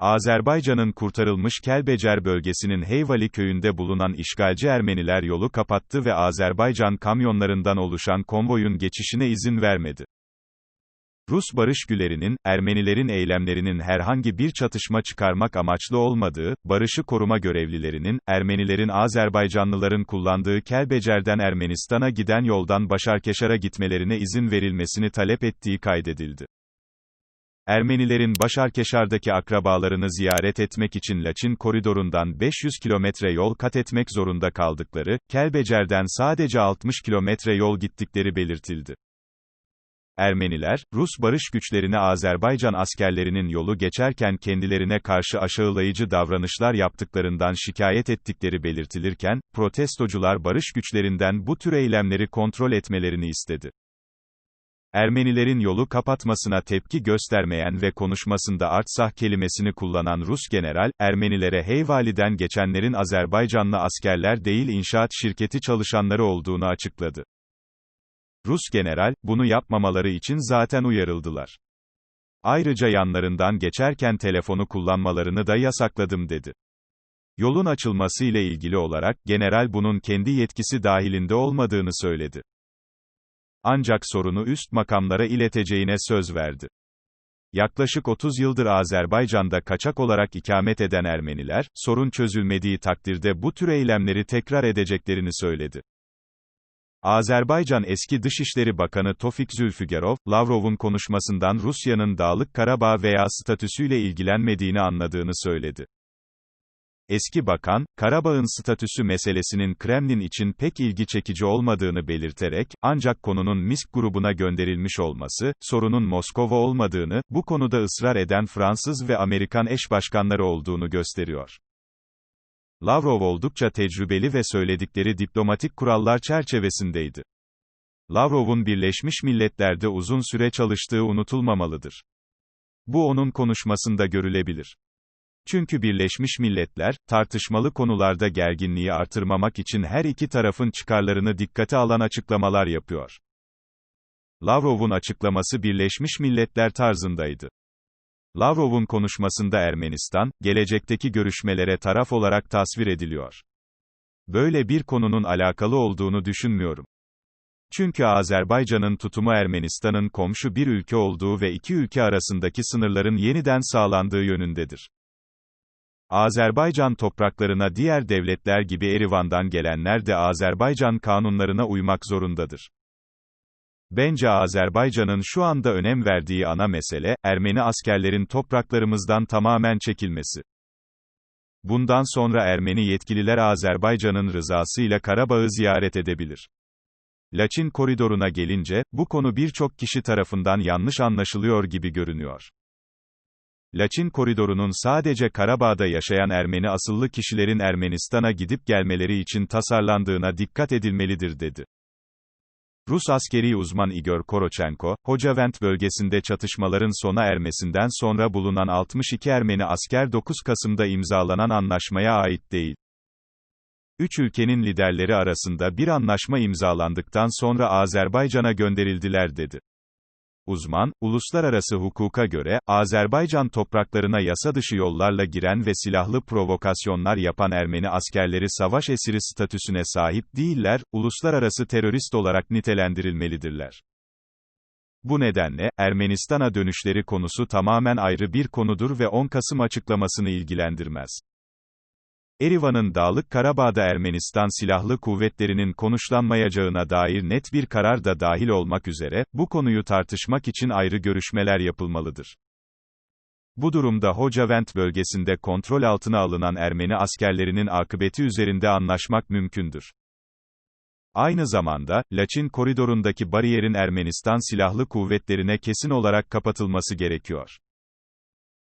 Azerbaycan'ın kurtarılmış Kelbecer bölgesinin Heyvali köyünde bulunan işgalci Ermeniler yolu kapattı ve Azerbaycan kamyonlarından oluşan konvoyun geçişine izin vermedi. Rus barış gülerinin, Ermenilerin eylemlerinin herhangi bir çatışma çıkarmak amaçlı olmadığı, barışı koruma görevlilerinin, Ermenilerin Azerbaycanlıların kullandığı Kelbecer'den Ermenistan'a giden yoldan Başarkeşar'a gitmelerine izin verilmesini talep ettiği kaydedildi. Ermenilerin Başarkeşar'daki akrabalarını ziyaret etmek için Laçin koridorundan 500 kilometre yol kat etmek zorunda kaldıkları, Kelbecer'den sadece 60 kilometre yol gittikleri belirtildi. Ermeniler, Rus barış güçlerine Azerbaycan askerlerinin yolu geçerken kendilerine karşı aşağılayıcı davranışlar yaptıklarından şikayet ettikleri belirtilirken, protestocular barış güçlerinden bu tür eylemleri kontrol etmelerini istedi. Ermenilerin yolu kapatmasına tepki göstermeyen ve konuşmasında Artsah kelimesini kullanan Rus general, Ermenilere Heyvali'den geçenlerin Azerbaycanlı askerler değil inşaat şirketi çalışanları olduğunu açıkladı. Rus general, bunu yapmamaları için zaten uyarıldılar. Ayrıca yanlarından geçerken telefonu kullanmalarını da yasakladım dedi. Yolun açılması ile ilgili olarak, general bunun kendi yetkisi dahilinde olmadığını söyledi. Ancak sorunu üst makamlara ileteceğine söz verdi. Yaklaşık 30 yıldır Azerbaycan'da kaçak olarak ikamet eden Ermeniler, sorun çözülmediği takdirde bu tür eylemleri tekrar edeceklerini söyledi. Azerbaycan eski Dışişleri Bakanı Tofik Zülfügarov, Lavrov'un konuşmasından Rusya'nın Dağlık Karabağ veya statüsüyle ilgilenmediğini anladığını söyledi. Eski bakan, Karabağ'ın statüsü meselesinin Kremlin için pek ilgi çekici olmadığını belirterek, ancak konunun Minsk grubuna gönderilmiş olması, sorunun Moskova olmadığını, bu konuda ısrar eden Fransız ve Amerikan eş başkanları olduğunu gösteriyor. Lavrov oldukça tecrübeli ve söyledikleri diplomatik kurallar çerçevesindeydi. Lavrov'un Birleşmiş Milletler'de uzun süre çalıştığı unutulmamalıdır. Bu onun konuşmasında görülebilir. Çünkü Birleşmiş Milletler, tartışmalı konularda gerginliği artırmamak için her iki tarafın çıkarlarını dikkate alan açıklamalar yapıyor. Lavrov'un açıklaması Birleşmiş Milletler tarzındaydı. Lavrov'un konuşmasında Ermenistan, gelecekteki görüşmelere taraf olarak tasvir ediliyor. Böyle bir konunun alakalı olduğunu düşünmüyorum. Çünkü Azerbaycan'ın tutumu Ermenistan'ın komşu bir ülke olduğu ve iki ülke arasındaki sınırların yeniden sağlandığı yönündedir. Azerbaycan topraklarına diğer devletler gibi Erivan'dan gelenler de Azerbaycan kanunlarına uymak zorundadır. Bence Azerbaycan'ın şu anda önem verdiği ana mesele, Ermeni askerlerin topraklarımızdan tamamen çekilmesi. Bundan sonra Ermeni yetkililer Azerbaycan'ın rızasıyla Karabağ'ı ziyaret edebilir. Laçin koridoruna gelince, bu konu birçok kişi tarafından yanlış anlaşılıyor gibi görünüyor. Laçin koridorunun sadece Karabağ'da yaşayan Ermeni asıllı kişilerin Ermenistan'a gidip gelmeleri için tasarlandığına dikkat edilmelidir dedi. Rus askeri uzman Igor Korochenko, Hocavent bölgesinde çatışmaların sona ermesinden sonra bulunan 62 Ermeni asker 9 Kasım'da imzalanan anlaşmaya ait değil. Üç ülkenin liderleri arasında bir anlaşma imzalandıktan sonra Azerbaycan'a gönderildiler dedi. Uzman, uluslararası hukuka göre, Azerbaycan topraklarına yasa dışı yollarla giren ve silahlı provokasyonlar yapan Ermeni askerleri savaş esiri statüsüne sahip değiller, uluslararası terörist olarak nitelendirilmelidirler. Bu nedenle, Ermenistan'a dönüşleri konusu tamamen ayrı bir konudur ve 10 Kasım açıklamasını ilgilendirmez. Erivan'ın Dağlık Karabağ'da Ermenistan Silahlı Kuvvetleri'nin konuşlanmayacağına dair net bir karar da dahil olmak üzere, bu konuyu tartışmak için ayrı görüşmeler yapılmalıdır. Bu durumda Hocavent bölgesinde kontrol altına alınan Ermeni askerlerinin akıbeti üzerinde anlaşmak mümkündür. Aynı zamanda, Laçin koridorundaki bariyerin Ermenistan Silahlı Kuvvetlerine kesin olarak kapatılması gerekiyor.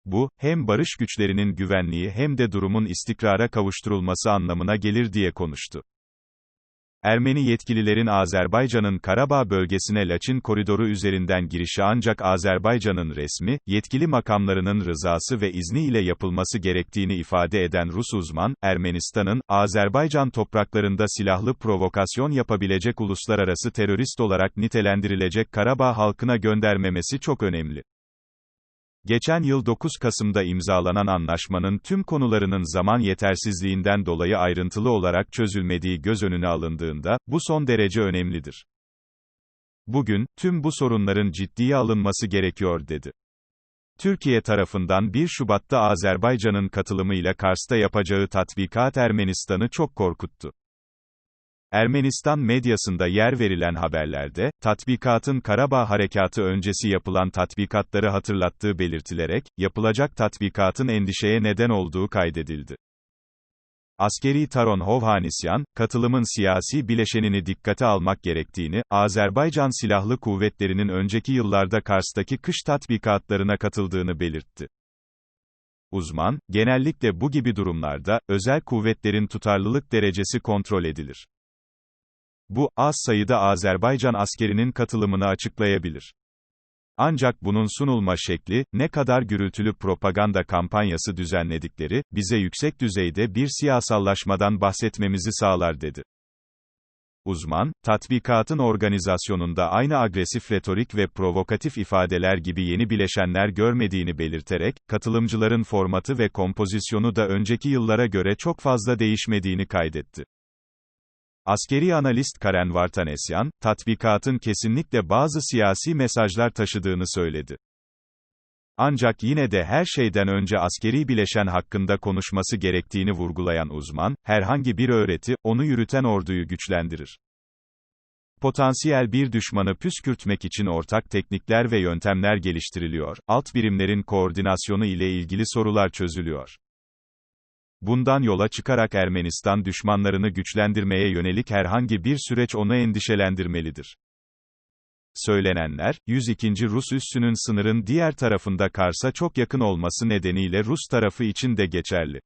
Bu, hem barış güçlerinin güvenliği hem de durumun istikrara kavuşturulması anlamına gelir diye konuştu. Ermeni yetkililerin Azerbaycan'ın Karabağ bölgesine Laçin koridoru üzerinden girişi ancak Azerbaycan'ın resmi, yetkili makamlarının rızası ve izni ile yapılması gerektiğini ifade eden Rus uzman, Ermenistan'ın, Azerbaycan topraklarında silahlı provokasyon yapabilecek uluslararası terörist olarak nitelendirilecek Karabağ halkına göndermemesi çok önemli. Geçen yıl 9 Kasım'da imzalanan anlaşmanın tüm konularının zaman yetersizliğinden dolayı ayrıntılı olarak çözülmediği göz önüne alındığında, bu son derece önemlidir. Bugün, tüm bu sorunların ciddiye alınması gerekiyor dedi. Türkiye tarafından 1 Şubat'ta Azerbaycan'ın katılımıyla Kars'ta yapacağı tatbikat Ermenistan'ı çok korkuttu. Ermenistan medyasında yer verilen haberlerde, tatbikatın Karabağ Harekatı öncesi yapılan tatbikatları hatırlattığı belirtilerek, yapılacak tatbikatın endişeye neden olduğu kaydedildi. Askeri Taron Hovhannisyan, katılımın siyasi bileşenini dikkate almak gerektiğini, Azerbaycan Silahlı Kuvvetleri'nin önceki yıllarda Kars'taki kış tatbikatlarına katıldığını belirtti. Uzman, genellikle bu gibi durumlarda, özel kuvvetlerin tutarlılık derecesi kontrol edilir. Bu, az sayıda Azerbaycan askerinin katılımını açıklayabilir. Ancak bunun sunulma şekli, ne kadar gürültülü propaganda kampanyası düzenledikleri, bize yüksek düzeyde bir siyasallaşmadan bahsetmemizi sağlar dedi. Uzman, tatbikatın organizasyonunda aynı agresif retorik ve provokatif ifadeler gibi yeni bileşenler görmediğini belirterek, katılımcıların formatı ve kompozisyonu da önceki yıllara göre çok fazla değişmediğini kaydetti. Askeri analist Karen Vartanesyan, tatbikatın kesinlikle bazı siyasi mesajlar taşıdığını söyledi. Ancak yine de her şeyden önce askeri bileşen hakkında konuşması gerektiğini vurgulayan uzman, herhangi bir öğreti, onu yürüten orduyu güçlendirir. Potansiyel bir düşmanı püskürtmek için ortak teknikler ve yöntemler geliştiriliyor, alt birimlerin koordinasyonu ile ilgili sorular çözülüyor. Bundan yola çıkarak Ermenistan düşmanlarını güçlendirmeye yönelik herhangi bir süreç onu endişelendirmelidir. Söylenenler, 102. Rus üssünün sınırın diğer tarafında Kars'a çok yakın olması nedeniyle Rus tarafı için de geçerli.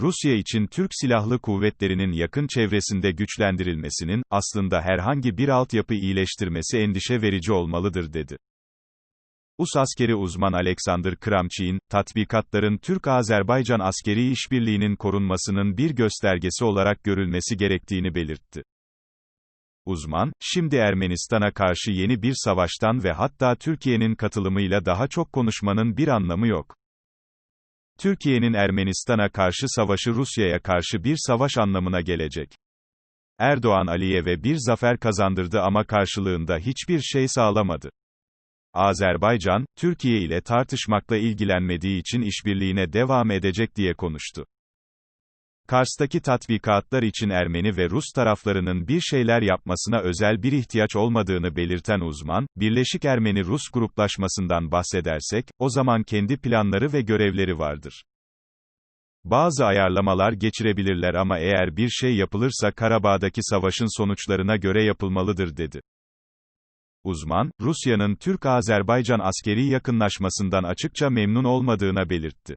Rusya için Türk Silahlı Kuvvetleri'nin yakın çevresinde güçlendirilmesinin, aslında herhangi bir altyapı iyileştirmesi endişe verici olmalıdır dedi. US askeri uzman Alexander Kramçik'in, tatbikatların Türk-Azerbaycan askeri işbirliğinin korunmasının bir göstergesi olarak görülmesi gerektiğini belirtti. Uzman, şimdi Ermenistan'a karşı yeni bir savaştan ve hatta Türkiye'nin katılımıyla daha çok konuşmanın bir anlamı yok. Türkiye'nin Ermenistan'a karşı savaşı Rusya'ya karşı bir savaş anlamına gelecek. Erdoğan Aliyev'e bir zafer kazandırdı ama karşılığında hiçbir şey sağlamadı. Azerbaycan, Türkiye ile tartışmakla ilgilenmediği için işbirliğine devam edecek diye konuştu. Kars'taki tatbikatlar için Ermeni ve Rus taraflarının bir şeyler yapmasına özel bir ihtiyaç olmadığını belirten uzman, Birleşik Ermeni-Rus gruplaşmasından bahsedersek, o zaman kendi planları ve görevleri vardır. Bazı ayarlamalar geçirebilirler ama eğer bir şey yapılırsa Karabağ'daki savaşın sonuçlarına göre yapılmalıdır dedi. Uzman, Rusya'nın Türk-Azerbaycan askeri yakınlaşmasından açıkça memnun olmadığına belirtti.